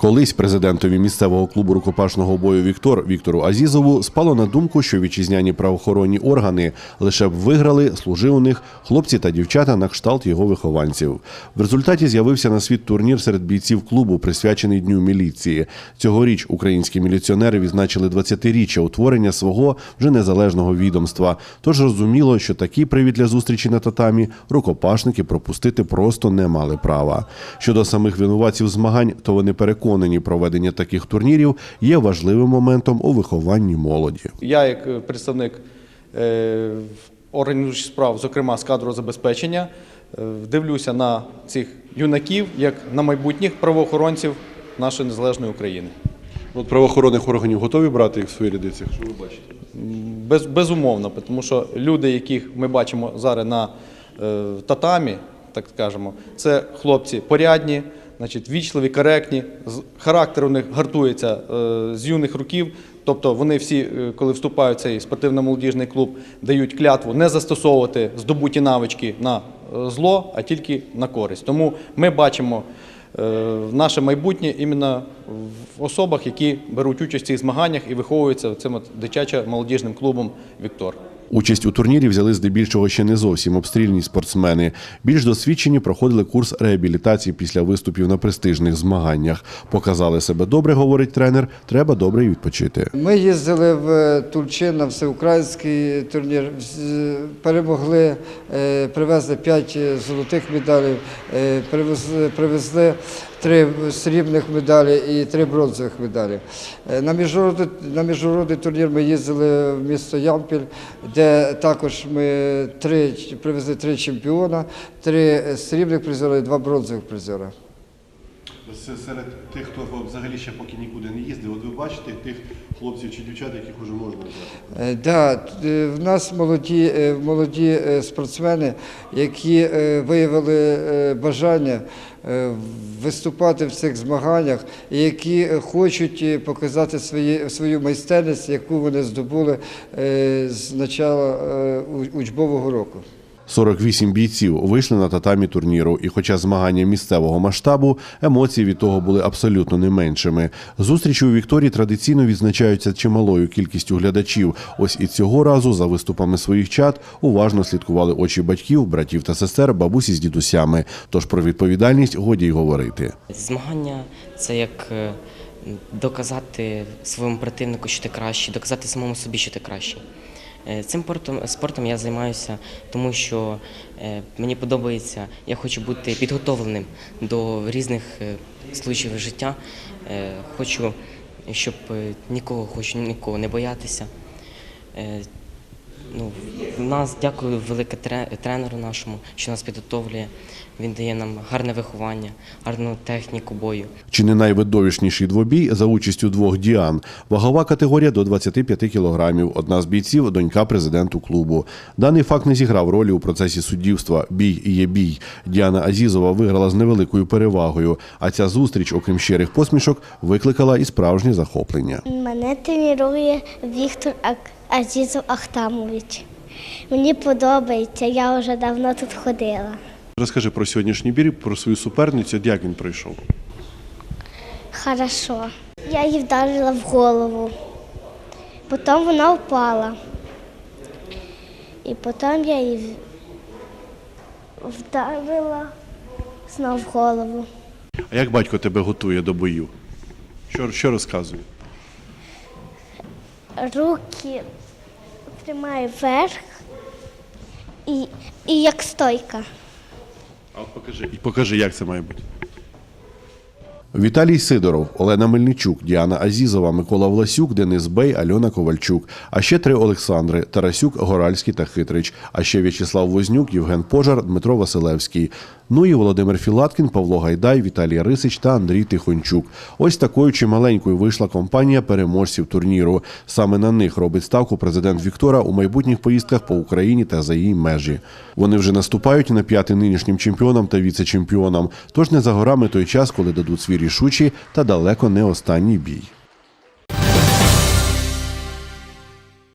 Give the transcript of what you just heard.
Колись президентові місцевого клубу рукопашного бою Віктор Віктору Азізову спало на думку, що вітчизняні правоохоронні органи лише б виграли, служив у них хлопці та дівчата на кшталт його вихованців. В результаті з'явився на світ турнір серед бійців клубу, присвячений Дню міліції. Цьогоріч українські міліціонери відзначили 20-річчя утворення свого вже незалежного відомства. Тож розуміло, що такий привід для зустрічі на татамі рукопашники пропустити просто не мали права. Щодо самих винуватців змагань, то вони переконані, проведення таких турнірів є важливим моментом у вихованні молоді. Я, як е, представник е, органів справ, зокрема з кадрового забезпечення, е, дивлюся на цих юнаків як на майбутніх правоохоронців нашої незалежної України. От правоохоронних органів готові брати їх в свої ряди? Що ви бачите? Без, безумовно, тому що люди, яких ми бачимо зараз на е, татамі, так скажемо, це хлопці порядні, значить, вічливі, коректні, характер у них гартується е, з юних років. Тобто вони всі, е, коли вступають в цей спортивно-молодіжний клуб, дають клятву не застосовувати здобуті навички на е, зло, а тільки на користь. Тому ми бачимо наше майбутнє іменно в особах, які беруть участь в цих змаганнях і виховуються цим дитячо-молодіжним клубом Віктор. Участь у турнірі взяли здебільшого ще не зовсім обстрільні спортсмени. Більш досвідчені проходили курс реабілітації після виступів на престижних змаганнях. Показали себе добре, говорить тренер. Треба добре відпочити. Ми їздили в Тульчин на всеукраїнський турнір, перемогли, е, привезли 5 золотих медалей, е, привезли, 3 срібних медалі і три бронзових медалі. Е, На міжнародний, на міжнародний турнір ми їздили в місто Ямпіль, де також ми три, привезли три чемпіона, три срібних призера і два бронзових призера. Серед тих, хто взагалі ще поки нікуди не їздив, от ви бачите тих хлопців чи дівчат, яких вже можна взяти? Е, Да, е, в нас молоді, е, молоді е, спортсмени, які е, виявили е, бажання е, виступати в цих змаганнях, які е, хочуть е, показати свої, свою майстерність, яку вони здобули е, з початку учбового року. 48 бійців вийшли на татамі турніру, і хоча змагання місцевого масштабу, емоції від того були абсолютно не меншими. Зустрічі у Вікторії традиційно відзначаються чималою кількістю глядачів. Ось і цього разу за виступами своїх чат уважно слідкували очі батьків, братів та сестер, бабусі з дідусями. Тож про відповідальність годі й говорити. Змагання це як е, доказати своєму противнику, що ти кращий, доказати самому собі, що ти кращий. Е, Цим спортом, я займаюся, тому що е, мені подобається, я хочу бути підготовленим до різних е, случаїв життя. Хочу, щоб нікого хочу нікого не боятися. Ну, нас дякую велике тре- тренеру нашому, що нас підготовлює. Він дає нам гарне виховання, гарну техніку бою. Чи не найвидовищніший двобій за участю двох діан. Вагова категорія до 25 кілограмів. Одна з бійців донька президенту клубу. Даний факт не зіграв ролі у процесі суддівства. Бій і є бій. Діана Азізова виграла з невеликою перевагою. А ця зустріч, окрім щирих посмішок, викликала і справжнє захоплення. Мене тренує Віктор Ак- Азізов Ахтамович. Мені подобається, я вже давно тут ходила. Розкажи про сьогоднішній бій, про свою суперницю, як він пройшов. Хорошо. Я її вдарила в голову. Потім вона впала. І потім я її вдарила знов в голову. А як батько тебе готує до бою? Що, що розказує? Руки тримаю вверх і, і як стойка. А от покажи. І покажи, як це має бути. Віталій Сидоров, Олена Мельничук, Діана Азізова, Микола Власюк, Денис Бей, Альона Ковальчук. А ще три Олександри: Тарасюк, Горальський та Хитрич. А ще В'ячеслав Вознюк, Євген Пожар, Дмитро Василевський. Ну і Володимир Філаткін, Павло Гайдай, Віталій Рисич та Андрій Тихончук. Ось такою чималенькою вийшла компанія переможців турніру. Саме на них робить ставку президент Віктора у майбутніх поїздках по Україні та за її межі. Вони вже наступають на п'яти нинішнім чемпіонам та віце-чемпіонам. Тож не за горами той час, коли дадуть свій рішучий та далеко не останній бій.